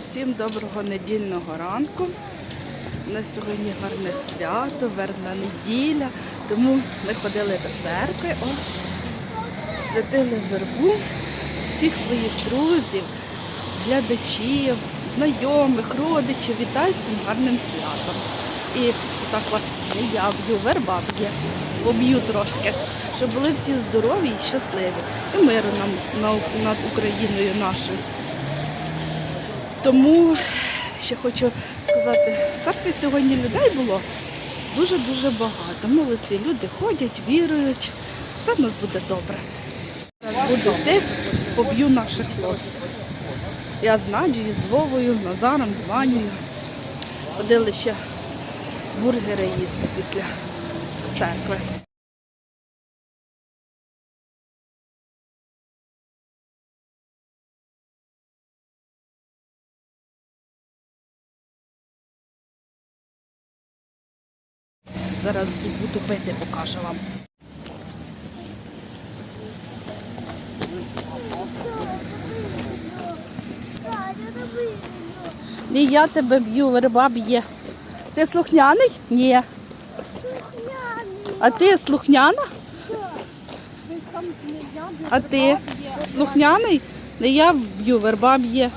Усім доброго недільного ранку. У нас сьогодні гарне свято, вербна неділя. Тому ми ходили до церкви, о, святили вербу всіх своїх друзів, глядачів, знайомих, родичів. Вітаю цим гарним святом. І так вас не я б'ю, верба б'є, поб'ю трошки, щоб були всі здорові і щасливі. І миру нам над Україною нашою. Тому ще хочу сказати, в церкві сьогодні людей було дуже-дуже багато. Молодці люди ходять, вірують. Все в нас буде добре. Зараз буду йти, поб'ю наших хлопців. Я з Надією, з Вовою, з Назаром, з Ванією. Ходили ще бургери їсти після церкви. Зараз буду пити, покажу вам. І я тебе б'ю, верба б'є. Ти слухняний? Ні. А ти слухняна? А ти слухняний? Не я б'ю, верба б'є.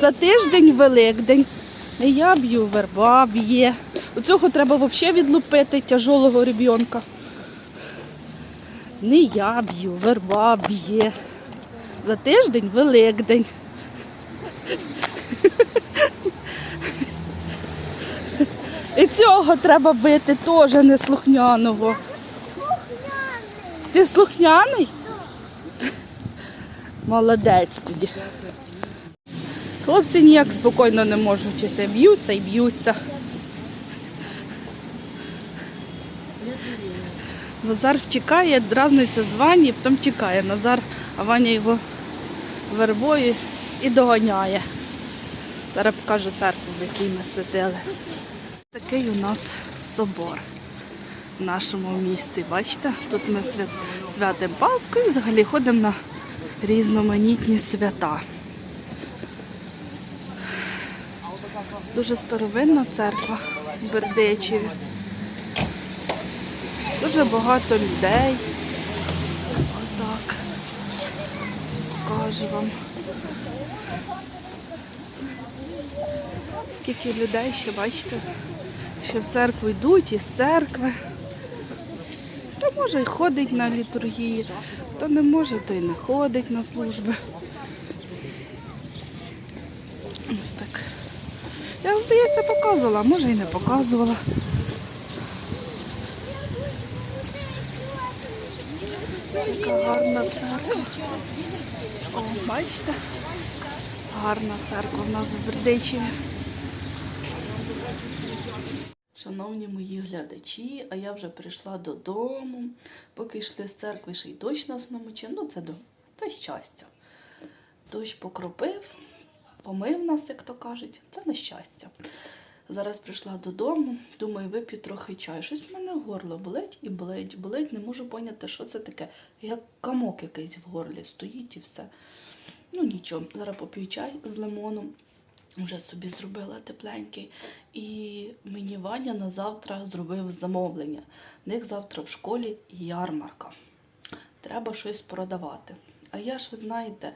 За тиждень Великдень. Не я б'ю, верба б'є. У цього треба взагалі відлупити тяжолого ребенка. Не я б'ю, верба б'є. За тиждень Великдень. І цього треба бити теж неслухняного. Ти слухняний? Молодець тоді. Хлопці ніяк спокійно не можуть іти. Б'ються і б'ються. Назар втікає, дразниться з Вані, потім тікає. Назар, а Ваня його вербою і доганяє. Зараз покажу церкву, в якій ми сидили. Такий у нас собор в нашому місті. Бачите, тут ми свят... святимо Пасху і взагалі ходимо на різноманітні свята. Дуже старовинна церква в Бердичеві. Дуже багато людей. Отак. Покажу вам. Скільки людей ще, бачите, що в церкву йдуть із церкви. Хто може і ходить на літургії, хто не може, то й не ходить на служби. Ось так. Я, здається, показувала, а може і не показувала. Яка гарна церква. О, бачите? Гарна церква в нас в Бердичеві. Шановні мої глядачі, а я вже прийшла додому. Поки йшли з церкви, ще й дощ нас намочив. Ну, це, до... це щастя. Дощ покропив, помив нас, як то кажуть. Це нещастя. Зараз прийшла додому, думаю, вип'ю трохи чаю. Щось в мене горло болить і болить, болить, не можу поняти, що це таке. Як камок якийсь в горлі стоїть і все. Ну нічого, зараз поп'ю чай з лимоном. Вже собі зробила тепленький. І мені Ваня на завтра зробив замовлення. В них завтра в школі ярмарка. Треба щось продавати. А я ж, ви знаєте,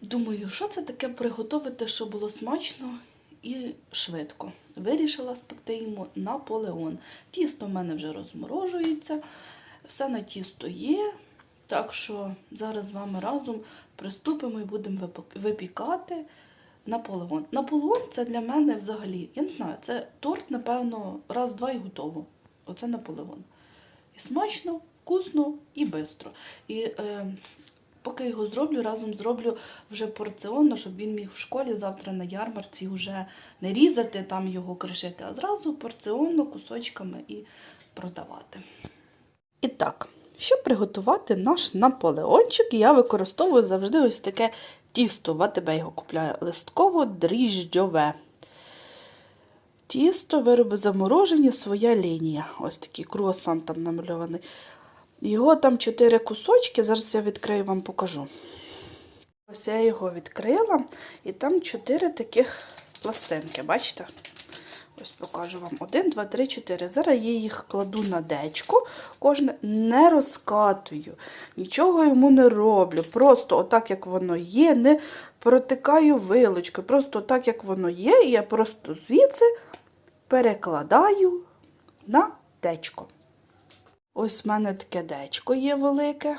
думаю, що це таке приготувати, щоб було смачно і швидко. Вирішила спекти йому Наполеон. Тісто в мене вже розморожується, все на тісто є. Так що зараз з вами разом приступимо і будемо випікати Наполеон. Наполеон це для мене взагалі, я не знаю, це торт, напевно, раз-два і готово. Оце Наполеон. І смачно, вкусно і швидко. І е, поки його зроблю, разом зроблю вже порціонно, щоб він міг в школі завтра на ярмарці вже не різати, там його кришити, а зразу порціонно кусочками і продавати. І так, щоб приготувати наш наполеончик, я використовую завжди ось таке тісто. В АТБ його купляю листково-дріжджове. Тісто, вироби заморожені, своя лінія. Ось такий круасан там намальований. Його там чотири кусочки, зараз я відкрию вам покажу. Ось я його відкрила, і там чотири таких пластинки, бачите? Ось покажу вам. Один, два, три, чотири. Зараз я їх кладу на дечко, кожне не розкатую, нічого йому не роблю. Просто отак, як воно є, не протикаю вилочкою. Просто так, як воно є, я просто звідси перекладаю на дечко. Ось в мене таке дечко є велике.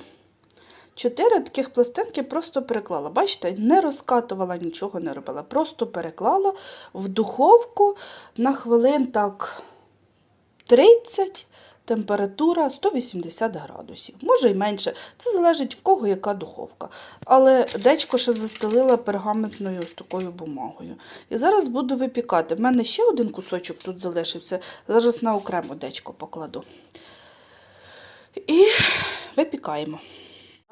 Чотири таких пластинки просто переклала. Бачите, не розкатувала, нічого не робила. Просто переклала в духовку на хвилин так 30, температура 180 градусів. Може й менше. Це залежить в кого яка духовка. Але дечко ще застелила пергаментною такою бумагою. І зараз буду випікати. В мене ще один кусочок тут залишився. Зараз на окремо дечко покладу. І випікаємо.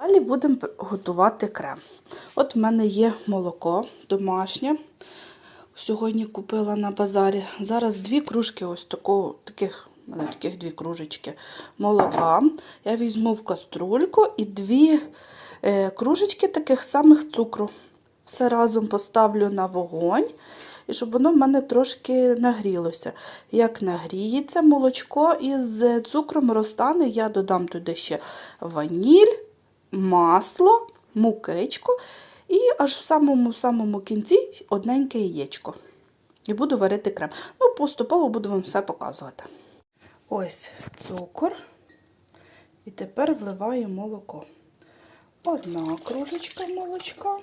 Далі будемо готувати крем. От в мене є молоко домашнє. Сьогодні купила на базарі. Зараз дві кружки ось такого, таких, таких дві кружечки молока. Я візьму в каструльку і дві е, кружечки таких самих цукру. Все разом поставлю на вогонь. І щоб воно в мене трошки нагрілося. Як нагріється молочко із цукром розтане, я додам туди ще ваніль, масло, мукичку і аж в самому самому кінці одненьке яєчко. І буду варити крем. Ну, поступово буду вам все показувати. Ось цукор. І тепер вливаю молоко. Одна кружечка молочка.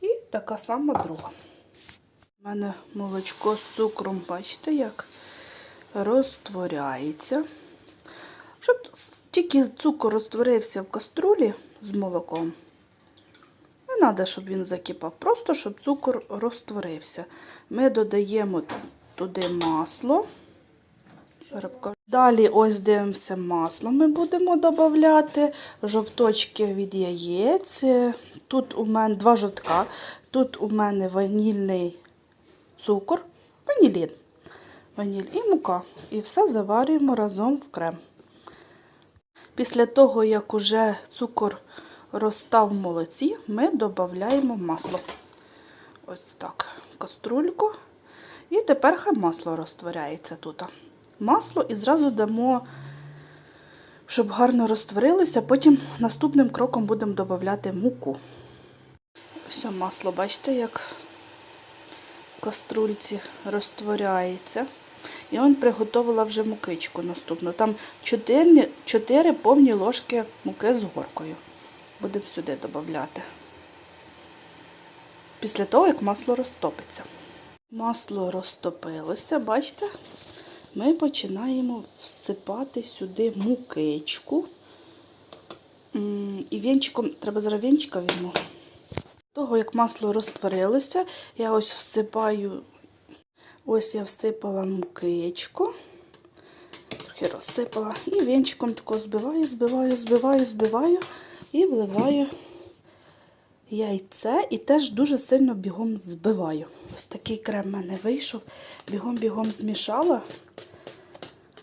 І така сама друга. У мене молочко з цукром, бачите, як розтворяється. Щоб тільки цукор розтворився в каструлі з молоком. Не треба, щоб він закипав, просто щоб цукор розтворився. Ми додаємо туди масло. Далі ось дивимося масло. Ми будемо додати жовточки від яєць. Тут у мене два жовтка. Тут у мене ванільний цукор, ванілін, ваніль і мука. І все заварюємо разом в крем. Після того, як уже цукор розстав в молоці, ми додаємо масло. Ось так, каструльку. І тепер хай масло розтворяється тут. Масло і зразу дамо, щоб гарно розтворилося. Потім наступним кроком будемо додати муку. Ось масло, бачите, як каструльці розтворяється. І он приготувала вже мукичку наступну. Там 4, 4 повні ложки муки з горкою. Будемо сюди додати. Після того, як масло розтопиться. Масло розтопилося, бачите? Ми починаємо всипати сюди мукичку. І вінчиком, треба зараз вінчика візьму. Того, як масло розтворилося, я ось всипаю Ось я всипала мукичку, трохи розсипала, і вінчиком тако збиваю, збиваю, збиваю, збиваю і вливаю яйце і теж дуже сильно бігом збиваю. Ось такий крем в мене вийшов, бігом-бігом змішала.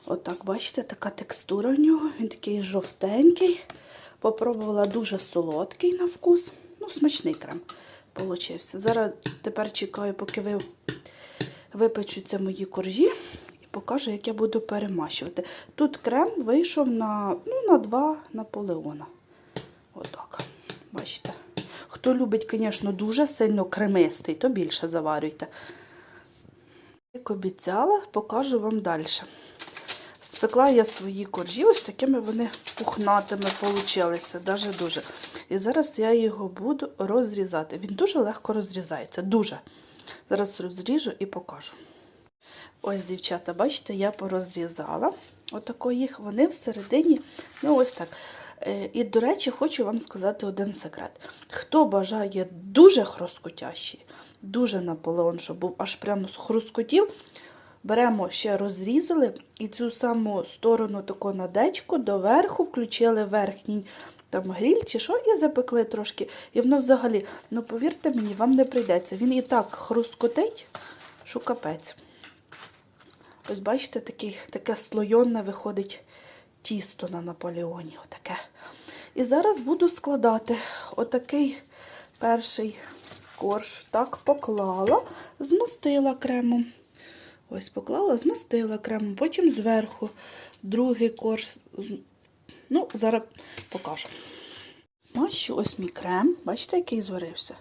Отак, бачите, така текстура у нього, він такий жовтенький. Попробувала дуже солодкий на вкус. Смачний крем получився. Зараз тепер чекаю, поки ви випечуться мої коржі і покажу, як я буду перемащувати. Тут крем вийшов на ну, на 2 наполеона. Отак. Бачите. Хто любить, звісно, дуже сильно кремистий, то більше заварюйте. Як обіцяла, покажу вам далі. Спекла я свої коржі, ось такими вони пухнатими получилися, дуже дуже. І зараз я його буду розрізати. Він дуже легко розрізається, дуже. Зараз розріжу і покажу. Ось, дівчата, бачите, я порозрізала. Отако їх вони всередині, ну ось так. Е, І, до речі, хочу вам сказати один секрет. Хто бажає дуже хрускотящий, дуже наполеон, щоб був аж прямо з хрускотів, беремо ще розрізали і цю саму сторону таку на дечку доверху включили верхній там гріль чи що, і запекли трошки. І воно взагалі, ну повірте мені, вам не прийдеться. Він і так хрускотить, що капець. Ось бачите, такий, таке слойонне виходить тісто на Наполеоні. Отаке. І зараз буду складати отакий перший корж так поклала, змастила кремом. Ось поклала, змастила кремом, потім зверху другий корж. Ну, зараз покажу. Мащу ось мій крем. Бачите, який зварився?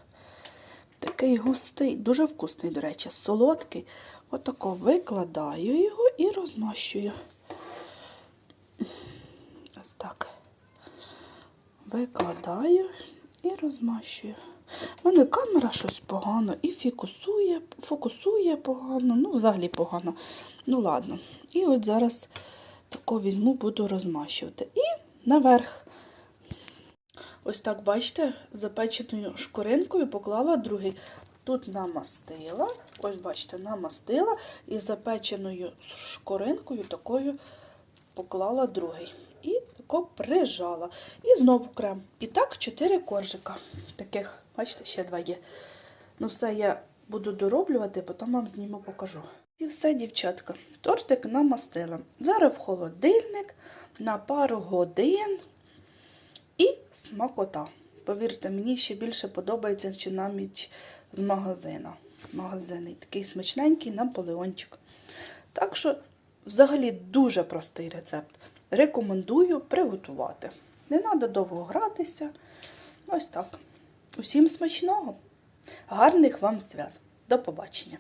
Такий густий, дуже вкусний, до речі, солодкий. Отако викладаю його і розмащую. Ось так. Викладаю і розмащую. У мене камера щось погано і фокусує, фокусує погано, ну, взагалі погано. Ну, ладно. І от зараз тако візьму, буду розмащувати. І наверх. Ось так, бачите, запеченою шкуринкою поклала другий. Тут намастила, ось бачите, намастила і запеченою шкуринкою такою поклала другий. І тако прижала. І знову крем. І так чотири коржика. Таких, бачите, ще два є. Ну, все я буду дороблювати, потім вам зніму покажу. І все, дівчатка. Тортик намастила. Зараз в холодильник на пару годин. І смакота. Повірте, мені ще більше подобається, чи навіть з магазина. Магазинний такий смачненький наполеончик. Так що, взагалі, дуже простий рецепт. Рекомендую приготувати. Не треба довго гратися. Ось так. Усім смачного. Гарних вам свят. До побачення!